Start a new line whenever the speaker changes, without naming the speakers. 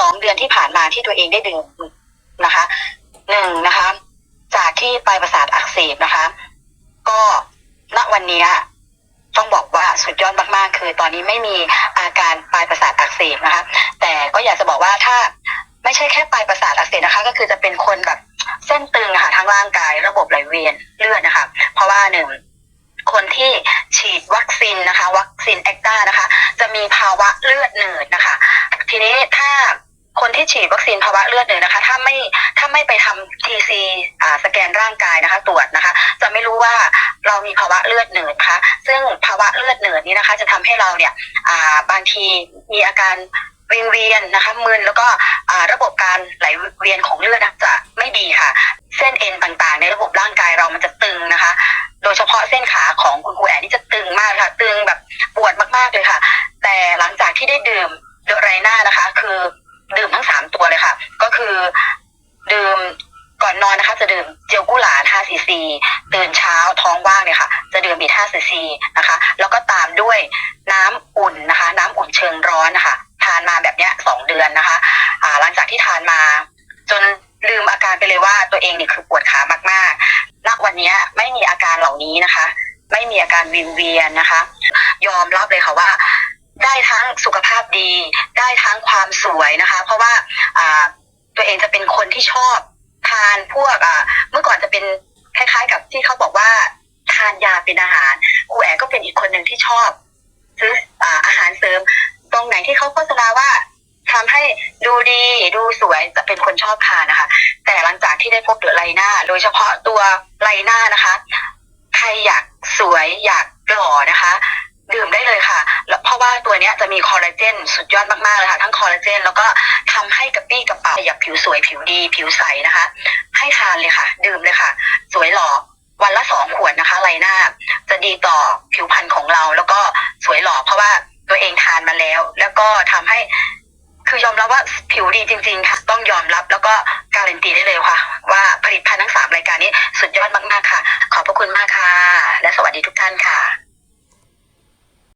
สองเดือนที่ผ่านมาที่ตัวเองได้ดื่มนะคะหนึ่งนะคะ จากที่ปลายประสาทอักเสบนะคะ ก็ณวันนี้ต้องบอกว่าสุดยอดมากๆ คือ ตอนนี้ไม่มีอาการปลายประสาทอักเสบนะคะ แต่ก็อยากจะบอกว่าถ้าไม่ใช่แค่ปลายประสาทอักเสบนะคะ ก็คือจะเป็นคนแบบเส้นตึงอะค่ะทั้งร่างกายระบบไหลเวียนเลือดนะคะ เพราะว่าหนึ่งคนที่ฉีดวัคซีนนะคะ วัคซีนแอคต้านะคะ จะมีภาวะเลือดหนืดนะคะ ทีนี้ถ้า คนที่ฉีดวัคซีนภาวะเลือดหนืดนะคะ ถ้าไม่ถ้าไม่ไปทำ TC อ่าสแกนร่างกายนะคะ ตรวจนะคะ จะไม่รู้ว่าเรามีภาวะเลือดหนืดนะคะซึ่งภาวะเลือดหนืดนี้นะคะ จะทำให้เราเนี่ยอ่าบางทีมีอาการวิงเวียนนะคะมึนแล้วก็อ่าระบบการไหลเวียนของเลือดจะไม่ดีค่ะ เส้นเอ็นต่างๆ ในระบบร่างกายเรามันจะตึงนะคะ โดยเฉพาะเส้นขาของคุณครูแอนนี่จะตึงมากค่ะ ตึงแบบปวดมากๆเลยค่ะ แต่หลังจากที่ได้ดื่มเดไรน่านะคะ คือ ดื่มทั้งสามตัวเลยค่ะ ก็คือดื่มก่อนนอนนะคะ จะดื่มเจลกุหลาบ5ซีซีตื่นเช้าท้องว่างเนี่ยค่ะ จะดื่มบี5ซีซีนะคะ แล้วก็ตามด้วยน้ำอุ่นนะคะ น้ำอุ่นเชิงร้อนนะคะทานมาแบบเนี้ยสองเดือนนะคะ อ่าหลังจากที่ทานมา จนลืมอาการไปเลยว่าตัวเองเนี่ยคือปวดขามากๆณวันนี้ไม่มีอาการเหล่านี้นะคะ ไม่มีอาการวิงเวียนนะคะ ยอมรับเลยค่ะว่า ดี ได้ทั้งความสวยนะคะ เพราะว่าตัวเองจะเป็นคนที่ชอบทานพวกอ่าเมื่อก่อนจะเป็นคล้าย ๆ กับที่เขาบอกว่าทานยาเป็นอาหารครูแอก็เป็นอีกคนหนึ่งที่ชอบซื้ออาหารเสริม ตรงไหนที่เขาโฆษณาว่าทำให้ดูดีดูสวยจะเป็นคนชอบทานนะคะ แต่หลังจากที่ได้พบเดอะไลน่าโดยเฉพาะตัวไลน่านะคะ ใครอยากสวยอยากหล่อนะคะ ดื่มได้เลยค่ะ ว่าตัวเนี้ยจะมีคอลลาเจนสุดยอดมากๆเลยค่ะ ทั้งคอลลาเจนแล้วก็ทำให้กระปี้กระเป๋าอยับผิวสวยผิวดีผิวใสนะคะ ให้ทานเลยค่ะ ดื่มเลยค่ะ สวยหล่อวันละสองขวดนะคะไรหน้า จะดีต่อผิวพรรณของเรา แล้วก็สวยหล่อเพราะว่าตัวเองทานมาแล้ว แล้วก็ทำให้ คือยอมรับว่าผิวดีจริง ๆ ค่ะ ต้องยอมรับแล้วก็การันตีได้เลยค่ะ ว่าผลิตภัณฑ์ทั้งสามรายการนี้สุดยอดมากๆค่ะ ขอบพระคุณมากค่ะ และสวัสดีทุกท่านค่ะ